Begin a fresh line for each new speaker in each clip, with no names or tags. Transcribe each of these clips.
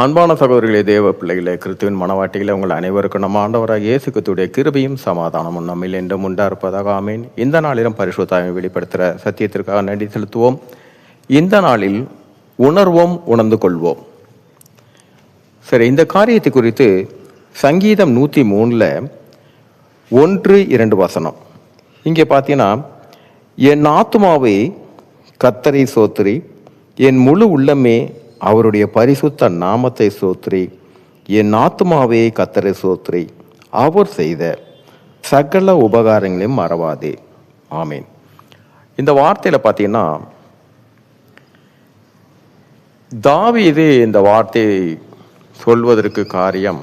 அன்பான சகோதரிகளே தேவ பிள்ளைகளே கிறிஸ்துவின் மனவாட்டிகளை உங்கள் அனைவருக்கும் நம்ம ஆண்டவராக இயேசு கிறிஸ்துவுடைய கிருபையும் சமாதானமும் நம்மில் என்றும் உண்டா இருப்பதாக ஆமேன். இந்த நாளிலும் பரிசுத்தாவை வெளிப்படுத்துகிற சத்தியத்திற்காக நன்றி செலுத்துவோம். இந்த நாளில் உணர்வோம் உணர்ந்து கொள்வோம். சரி இந்த காரியத்தை குறித்து சங்கீதம் நூற்றி மூணில் ஒன்று இரண்டு வசனம். இங்கே பார்த்தீங்கன்னா என் ஆத்துமாவை கத்தரை சோத்திரி என் முழு உள்ளமே அவருடைய பரிசுத்த நாமத்தை சோத்ரி என் ஆத்துமாவே கத்தரை சோத்ரி அவர் செய்த சகல உபகாரங்களையும் மறவாதே. ஆமீன். இந்த வார்த்தையில் பார்த்தீங்கன்னா தாவீது இந்த வார்த்தையை சொல்வதற்கு காரியம்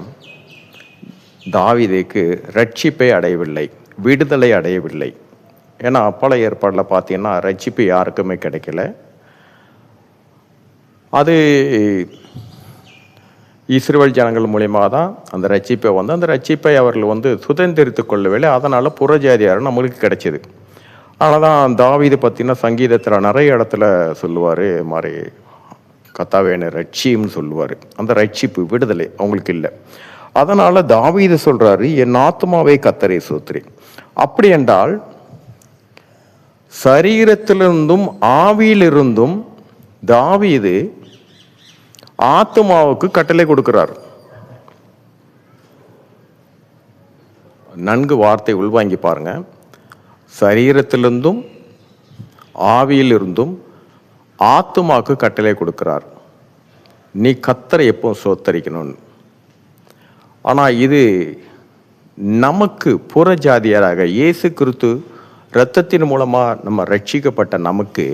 தாவீதுக்கு ரட்சிப்பை அடையவில்லை விடுதலை அடையவில்லை. ஏன்னா பழைய ஏற்பாடில் பார்த்தீங்கன்னா ரட்சிப்பு யாருக்குமே கிடைக்கல. அது இஸ்ரேல் ஜனங்கள் மூலியமாக தான் அந்த ரட்சிப்பை வந்து அந்த ரட்சிப்பை அவர்கள் வந்து சுதந்திரித்து கொள்ளவில்லை. அதனால் புறஜாதியார் நம்மளுக்கு கிடைச்சிது. ஆனால் தான் தாவீது பார்த்தீங்கன்னா சங்கீதத்தில் நிறைய இடத்துல சொல்லுவார் மாதிரி கத்தாவேன ரட்சியம்னு சொல்லுவார். அந்த ரட்சிப்பு விடுதலை அவங்களுக்கு இல்லை. அதனால் தாவீது சொல்கிறாரு என் ஆத்மாவை கத்தரை சோத்திரி அப்படி என்றால் சரீரத்திலிருந்தும் ஆவியிலிருந்தும் தாவீது ஆத்மாவுக்கு கட்டளை கொடுக்கிறார். நன்கு வார்த்தை உள்வாங்கி பாருங்க. சரீரத்திலிருந்தும் ஆவியிலிருந்தும் ஆத்மாவுக்கு கட்டளை கொடுக்கிறார். நீ கத்தரை எப்போ சோத்தரிக்கணும்னு. ஆனால் இது நமக்கு புற ஜாதியராக இயேசு கிறிஸ்து இரத்தத்தின் மூலமாக நம்ம ரட்சிக்கப்பட்ட நமக்கு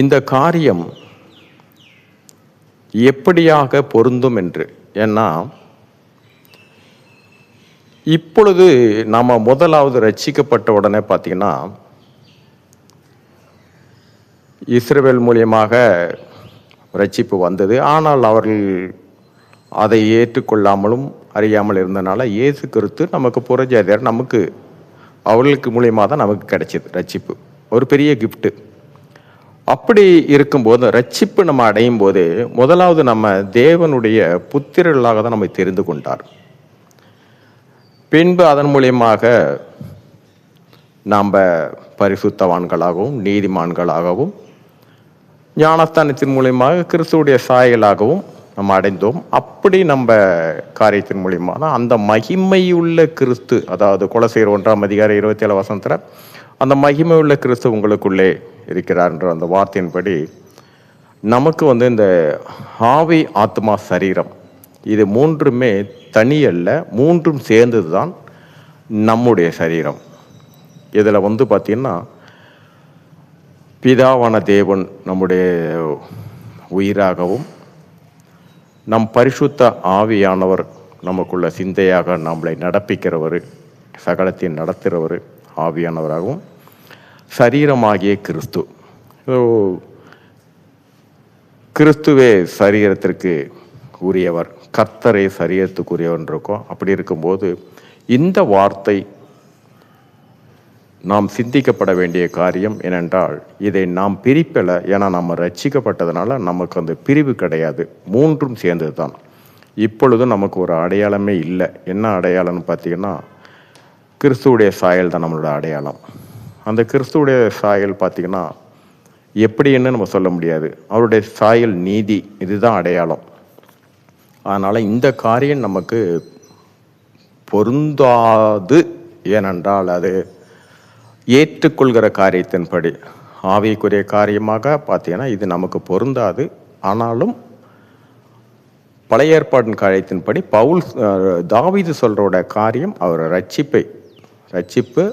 இந்த காரியம் எப்படியாக பொருந்தும் என்று? ஏன்னா இப்பொழுது நம்ம முதலாவது ரட்சிக்கப்பட்ட உடனே பார்த்தீங்கன்னா இஸ்ரேல் மூலியமாக ரட்சிப்பு வந்தது. ஆனால் அவர்கள் அதை ஏற்றுக்கொள்ளாமலும் அறியாமல் இருந்தனால இயேசு கருத்து நமக்கு புறஜாதியார் நமக்கு அவர்களுக்கு மூலியமாக தான் நமக்கு கிடைச்சிது ரட்சிப்பு. ஒரு பெரிய கிஃப்ட்டு அப்படி இருக்கும்போது ரட்சிப்பு நம்ம அடையும் போது முதலாவது நம்ம தேவனுடைய புத்திரர்களாக தான் நம்மை தெரிந்து கொண்டார். பின்பு அதன் மூலியமாக நாம் பரிசுத்தவான்களாகவும் நீதிமான்களாகவும் ஞானஸ்தானத்தின் மூலியமாக கிறிஸ்துவுடைய சாயலாகவும் நம்ம அடைந்தோம். அப்படி நம்ம காரியத்தின் மூலியமாக தான் அந்த மகிமையுள்ள கிறிஸ்து அதாவது குலசேர் ஒன்றாம் அதிகாரம் இருபத்தி ஏழு வசனத்தில் அந்த மகிமையுள்ள கிறிஸ்து உங்களுக்குள்ளே இருக்கிறார்ன்ற அந்த வார்த்தையின்படி நமக்கு வந்து இந்த ஆவி ஆத்மா சரீரம் இது மூன்றுமே தனியல்ல மூன்றும் சேர்ந்தது தான் நம்முடைய சரீரம். இதில் வந்து பார்த்திங்கன்னா பிதாவான தேவன் நம்முடைய உயிராகவும் நம் பரிசுத்த ஆவியானவர் நமக்குள்ள சிந்தையாக நம்மளை நடப்பிக்கிறவர் சகலத்தை நடத்துகிறவர் ஆவியானவராகவும் சரீரமாகிய கிறிஸ்து. கிறிஸ்துவே சரீரத்திற்கு உரியவர் கர்த்தரே சரீரத்துக்கு உரியவர் இருக்கும் அப்படி இருக்கும்போது இந்த வார்த்தை நாம் சிந்திக்கப்பட வேண்டிய காரியம் ஏனென்றால் இதை நாம் பிரிப்பலை ஏன்னா நம்ம ரட்சிக்கப்பட்டதுனால நமக்கு அந்த பிரிவு கிடையாது. மூன்றும் சேர்ந்தது தான் இப்பொழுது நமக்கு ஒரு அடையாளமே இல்லை. என்ன அடையாளம்னு பார்த்தீங்கன்னா கிறிஸ்துவுடைய சாயல் தான் நம்மளோட அடையாளம். அந்த கிறிஸ்துவுடைய சாயல் பார்த்திங்கன்னா எப்படின்னு நம்ம சொல்ல முடியாது. அவருடைய சாயல் நீதி இதுதான் அடையாளம். அதனால் இந்த காரியம் நமக்கு பொருந்தாது. ஏனென்றால் அது ஏற்றுக்கொள்கிற காரியத்தின்படி. ஆவிக்குரிய காரியமாக பார்த்தீங்கன்னா இது நமக்கு பொருந்தாது. ஆனாலும் பழைய ஏற்பாட்டின் காரியத்தின்படி பவுல் தாவிது சொல்கிறோட காரியம் அவர் ரட்சிப்பை ரட்சிப்பு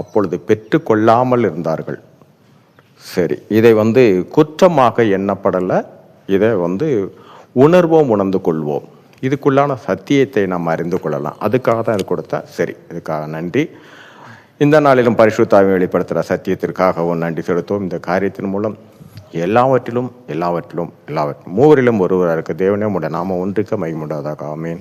அப்பொழுது பெற்றுக்கொள்ளாமல் இருந்தார்கள். சரி இதை வந்து குற்றமாக எண்ணப்படலை. இதை வந்து உணர்வோம் உணர்ந்து கொள்வோம். இதுக்குள்ளான சத்தியத்தை நாம் அறிந்து கொள்ளலாம். அதுக்காக தான் இது கொடுத்தா சரி இதுக்காக நன்றி. இந்த நாளிலும் பரிசுத்தாவை வெளிப்படுத்துகிற சத்தியத்திற்காகவும் நன்றி செலுத்துவோம். இந்த காரியத்தின் மூலம் எல்லாவற்றிலும் எல்லாவற்றிலும் எல்லாவற்றிலும் மூவரிலும் ஒருவராக இருக்க. தேவனே உடைய நாம ஒன்றுக்க மகிமுடாதாக ஆமேன்.